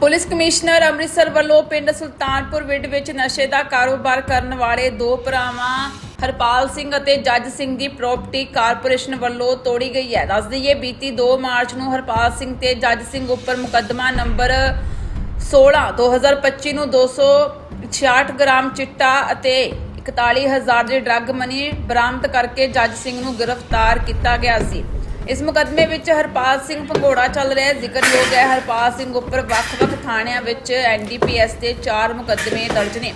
Police commissioner Amritsar ਵੱਲੋਂ ਪਿੰਡ ਸੁਲਤਾਨਪੁਰ ਵਿਡ ਵਿੱਚ ਨਸ਼ੇ ਦਾ ਕਾਰੋਬਾਰ ਕਰਨ ਵਾਲੇ ਦੋ ਭਰਾਵਾਂ, ਹਰਪਾਲ ਸਿੰਘ ਅਤੇ ਜੱਜ ਸਿੰਘ ਦੀ ਪ੍ਰਾਪਰਟੀ ਕਾਰਪੋਰੇਸ਼ਨ ਵੱਲੋਂ ਤੋੜੀ ਗਈ ਹੈ। ਦੱਸ ਦਈਏ, ਬੀਤੀ 2 ਮਾਰਚ ਨੂੰ ਹਰਪਾਲ ਸਿੰਘ ਤੇ ਜੱਜ ਸਿੰਘ ਉੱਪਰ ਮੁਕੱਦਮਾ ਨੰਬਰ 16 2025 ਨੂੰ 266 ਗ੍ਰਾਮ ਚਿੱਟਾ ਅਤੇ 41000 ਦੀ ਡਰੱਗ ਮਨੀ ਬਰਾਮਦ ਕਰਕੇ ਜੱਜ ਸਿੰਘ ਨੂੰ ਗ੍ਰਿਫਤਾਰ ਕੀਤਾ ਗਿਆ ਸੀ। ਇਸ ਮੁਕੱਦਮੇ ਵਿੱਚ ਹਰਪਾਲ ਸਿੰਘ ਭੰਗੋੜਾ ਚੱਲ ਰਿਹਾ ਜ਼ਿਕਰਯੋਗ ਹੈ, ਹਰਪਾਲ ਸਿੰਘ ਉੱਪਰ ਵੱਖ-ਵੱਖ ਥਾਣਿਆਂ ਵਿੱਚ ਐਨਡੀਪੀਐਸ ਦੇ 4 ਮੁਕੱਦਮੇ ਦਰਜ ਨੇ।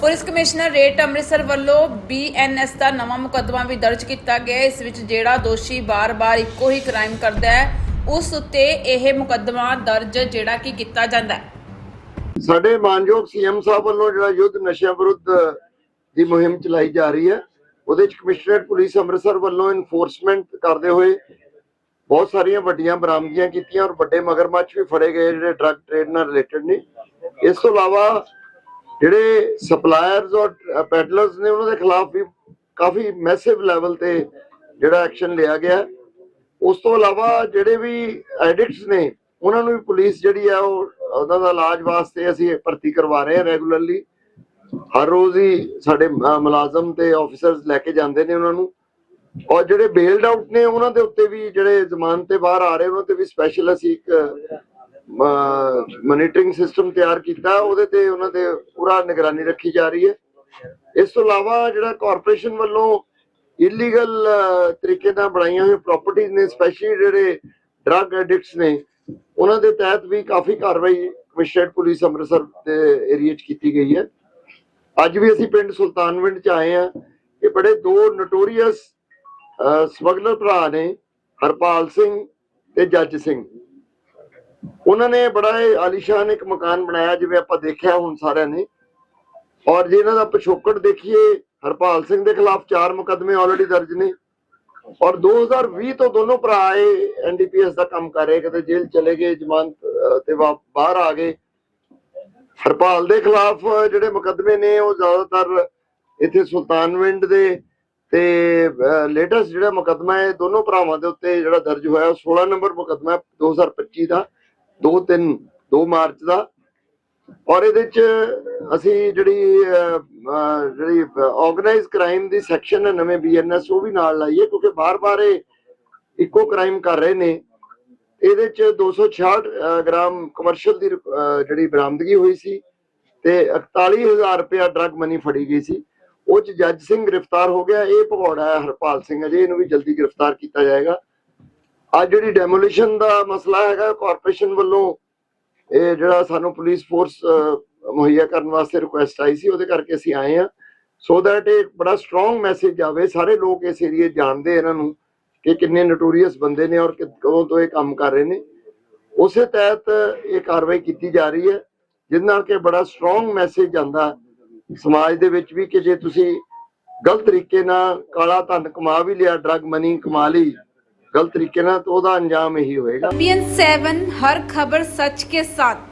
ਪੁਲਿਸ ਕਮਿਸ਼ਨਰ ਰੇਟ ਅੰਮ੍ਰਿਤਸਰ ਵੱਲੋਂ ਬੀਐਨਐਸ ਦਾ ਨਵਾਂ ਮੁਕੱਦਮਾ ਵੀ ਦਰਜ ਕੀਤਾ ਗਿਆ ਇਸ ਵਿੱਚ ਜਿਹੜਾ ਦੋਸ਼ੀ ਬਾਰ-ਬਾਰ ਇੱਕੋ ਹੀ ਕ੍ਰਾਈਮ ਕਰਦਾ ਹੈ, ਉਸ ਉੱਤੇ ਇਹ ਮੁਕੱਦਮਾ ਦਰਜ ਜਿਹੜਾ ਕਿ ਕੀਤਾ ਜਾਂਦਾ ਹੈ। ਸਾਡੇ ਮਾਨਯੋਗ ਸੀਐਮ ਸਾਹਿਬ ਵੱਲੋਂ ਜਿਹੜਾ ਯੁੱਧ ਨਸ਼ਿਆਂ ਵਿਰੁੱਧ ਦੀ ਮੁਹਿੰਮ ਚਲਾਈ ਜਾ ਰਹੀ ਹੈ। ਉਹਦੇ ਵਿੱਚ ਕਮਿਸ਼ਨਰੇਟ ਪੁਲਿਸ ਅੰਮ੍ਰਿਤਸਰ ਵੱਲੋਂ ਇਨਫੋਰਸਮੈਂਟ ਕਰਦੇ ਹੋਏ ਬਹੁਤ ਸਾਰੀਆਂ ਵੱਡੀਆਂ ਬਰਾਮਦਗੀਆਂ ਕੀਤੀਆਂ ਔਰ ਵੱਡੇ ਮਗਰਮੱਛ ਵੀ ਫੜੇ ਗਏ ਜਿਹੜੇ ਡਰੱਗ ਟ੍ਰੇਡ ਨਾਲ ਰਿਲੇਟਡ ਨੇ। ਇਸ ਤੋਂ ਇਲਾਵਾ ਜਿਹੜੇ ਸਪਲਾਇਰਸ ਔਰ ਪੈਡਲਰਸ ਨੇ ਉਹਨਾਂ ਦੇ ਖਿਲਾਫ ਵੀ ਕਾਫੀ ਮੈਸਿਵ ਲੈਵਲ ਤੇ ਜਿਹੜਾ ਐਕਸ਼ਨ ਲਿਆ ਗਿਆ। ਉਸ ਤੋਂ ਇਲਾਵਾ ਜਿਹੜੇ ਵੀ ਐਡਿਕਟਸ ਨੇ, ਉਹਨਾਂ ਨੂੰ ਵੀ ਪੁਲਿਸ ਜਿਹੜੀ ਆ ਉਹ, ਉਹਨਾਂ ਦਾ ਇਲਾਜ ਵਾਸਤੇ ਅਸੀਂ ਭਰਤੀ ਕਰਵਾ ਰਹੇ ਹਾਂ ਰੈਗੂਲਰਲੀ ਹਰ ਰੋਜ਼ ਹੀ ਸਾਡੇ ਮੁਲਾਜ਼ਮ ਤੇ ਆਫੀਸਰਸ ਲੈ ਕੇ ਜਾਂਦੇ ਨੇ ਉਹਨਾਂ ਨੂੰ। ਔਰ ਜਿਹੜੇ ਬੇਲਡ ਆਊਟ ਨੇ, ਉਹਨਾਂ ਦੇ ਉੱਤੇ ਵੀ ਜਿਹੜੇ ਜ਼ਮਾਨਤ ਤੇ ਬਾਹਰ ਆ ਰਹੇ, ਉਹਨਾਂ ਤੇ ਵੀ ਸਪੈਸ਼ਲ ਅਸੀਂ ਇੱਕ ਮੋਨੀਟਰਿੰਗ ਸਿਸਟਮ ਤਿਆਰ ਕੀਤਾ। ਉਹਦੇ ਤੇ ਉਹਨਾਂ ਦੇ ਪੂਰਾ ਨਿਗਰਾਨੀ ਰੱਖੀ ਜਾ ਰਹੀ ਹੈ। ਇਸ ਤੋਂ ਇਲਾਵਾ ਜਿਹੜਾ ਕਾਰਪੋਰੇਸ਼ਨ ਵੱਲੋਂ ਇਲੀਗਲ ਤਰੀਕੇ ਨਾਲ ਬਣਾਈਆਂ ਹੋਈਆਂ ਪ੍ਰਾਪਰਟੀਆਂ ਨੇ ਸਪੈਸ਼ਲੀ ਜਿਹੜੇ ਡਰੱਗ ਐਡਿਕਟਸ ਨੇ, ਉਹਨਾਂ ਦੇ ਤਹਿਤ ਵੀ ਕਾਫੀ ਕਾਰਵਾਈ ਕਮਿਸ਼ਨਰੇਟ ਪੁਲਿਸ ਅੰਮ੍ਰਿਤਸਰ ਦੇ ਏਰੀਆ 'ਚ ਕੀਤੀ ਗਈ ਹੈ। ਅੱਜ ਵੀ ਅਸੀਂ ਪਿੰਡ ਸੁਲਤਾਨਵਿੰਡ 'ਚ ਆਏ ਆ ਇਹ ਬੜੇ ਦੋ ਨੋਟੋਰੀਅਸ ਸਮਗਲਰ ਭਰਾ ਨੇ, ਹਰਪਾਲ ਸਿੰਘ ਤੇ ਜੱਜ ਸਿੰਘ। ਉਹਨਾਂ ਨੇ ਬੜਾ ਆਲੀਸ਼ਾਨ ਇੱਕ ਮਕਾਨ ਬਣਾਇਆ, ਜਿਵੇਂ ਆਪਾਂ ਦੇਖਿਆ ਹੁਣ ਸਾਰਿਆਂ ਨੇ। ਔਰ ਜੇ ਇਹਨਾਂ ਦਾ ਪਿਛੋਕੜ ਦੇਖੀਏ, ਹਰਪਾਲ ਸਿੰਘ ਦੇ ਖਿਲਾਫ ਚਾਰ ਮੁਕਦਮੇ ਆਲਰੇਡੀ ਦਰਜ ਨੇ। ਔਰ 2020 ਤੋਂ ਦੋਨੋਂ ਭਰਾ ਇਹ ਐਨਡੀਪੀਐਸ ਦਾ ਕੰਮ ਕਰ ਰਹੇ ਕਦੇ ਜੇਲ੍ਹ ਚਲੇ ਗਏ, ਜ਼ਮਾਨਤ ਤੇ ਬਾਹਰ ਆ ਗਏ। ਹਰਪਾਲ ਦੇ ਖਿਲਾਫ ਜਿਹੜੇ ਮੁਕੱਦਮੇ ਨੇ, ਉਹ ਜ਼ਿਆਦਾਤਰ ਇੱਥੇ ਸੁਲਤਾਨਵਿੰਡ ਦੇ ਤੇ ਲੇਟੈਸਟ ਜਿਹੜਾ ਮੁਕੱਦਮਾ ਹੈ, ਦੋਨੋਂ ਭਰਾਵਾਂ ਦੇ ਉੱਤੇ ਜਿਹੜਾ ਦਰਜ ਹੋਇਆ 16 ਨੰਬਰ ਮੁਕੱਦਮਾ 2025 ਦਾ 2 3 2 ਮਾਰਚ ਦਾ। ਔਰ ਇਹਦੇ ਚ ਅਸੀਂ ਜਿਹੜੀ ਜਿਹੜੀ ਆਰਗੇਨਾਈਜ਼ ਕ੍ਰਾਈਮ ਦੀ ਸੈਕਸ਼ਨ ਹੈ, ਨਵੇਂ ਬੀਐਨਐਸ ਉਹ ਵੀ ਨਾਲ ਲਾਈਏ ਕਿਉਂਕਿ ਬਾਰ-ਬਾਰ ਇਹ ਇੱਕੋ ਕ੍ਰਾਈਮ ਕਰ ਰਹੇ ਨੇ। ਇਹਦੇ ਚ 266 ਗ੍ਰਾਮ ਕਮਰਸ਼ੀਅਲ ਦੀ ਜਿਹੜੀ ਬਰਾਮਦਗੀ ਹੋਈ ਸੀ ਤੇ 41000 ਰੁਪਇਆ ਡਰੱਗ ਮਨੀ ਫੜੀ ਗਈ ਸੀ। ਉਹ ਚ ਜੱਜ ਸਿੰਘ ਗ੍ਰਿਫਤਾਰ ਹੋ ਗਿਆ। ਇਹ ਭਗੌੜਾ ਹੈ, ਹਰਪਾਲ ਸਿੰਘ ਅਜੇ ਇਹਨੂੰ ਵੀ ਜਲਦੀ ਗ੍ਰਿਫਤਾਰ ਕੀਤਾ ਜਾਏਗਾ। ਅੱਜ ਜਿਹੜੀ ਡੈਮੋਲੀਸ਼ਨ ਦਾ ਮਸਲਾ ਹੈਗਾ ਕਾਰਪੋਰੇਸ਼ਨ ਵੱਲੋਂ ਇਹ ਜਿਹੜਾ ਸਾਨੂੰ ਪੁਲਿਸ ਫੋਰਸ ਮੁਹੱਈਆ ਕਰਨ ਵਾਸਤੇ ਰਿਕੁਐਸਟ ਆਈ ਸੀ, ਉਹਦੇ ਕਰਕੇ ਅਸੀਂ ਆਏ ਆ ਸੋ ਦੈਟ ਇਹ ਬੜਾ ਸਟਰੋਂਗ ਮੈਸੇਜ ਆਵੇ। ਸਾਰੇ ਲੋਕ ਇਸ ਏਰੀਏ ਜਾਣਦੇ ਇਹਨਾਂ ਨੂੰ। ਕਿ ਕਿੰਨੇ ਨਟੋਰੀਅਸ ਬੰਦੇ ਨੇ ਔਰ ਕਦੋਂ ਤੋਂ ਇਹ ਕੰਮ ਕਰ ਰਹੇ ਨੇ। ਉਸੇ ਤਹਿਤ ਇਹ ਕਾਰਵਾਈ ਕੀਤੀ ਜਾ ਰਹੀ ਹੈ ਜਿਸ ਨਾਲ ਕਿ ਬੜਾ ਸਟਰੋਂਗ ਮੈਸੇਜ ਜਾਂਦਾ ਸਮਾਜ ਦੇ ਵਿੱਚ ਵੀ ਕਿ ਜੇ ਤੁਸੀਂ ਗਲਤ ਤਰੀਕੇ ਨਾਲ ਕਾਲਾ ਧਨ ਕਮਾ ਵੀ ਲਿਆ ਡਰਗ ਮਨੀ ਕਮਾ ਲਈ, ਗਲਤ ਤਰੀਕੇ ਨਾਲ, ਤਾਂ ਉਹਦਾ ਅੰਜਾਮ ਇਹੀ ਹੋਏਗਾ। ਪੀਐਨ 7 ਹਰ ਖਬਰ ਸੱਚ ਕੇ ਸਾਥ।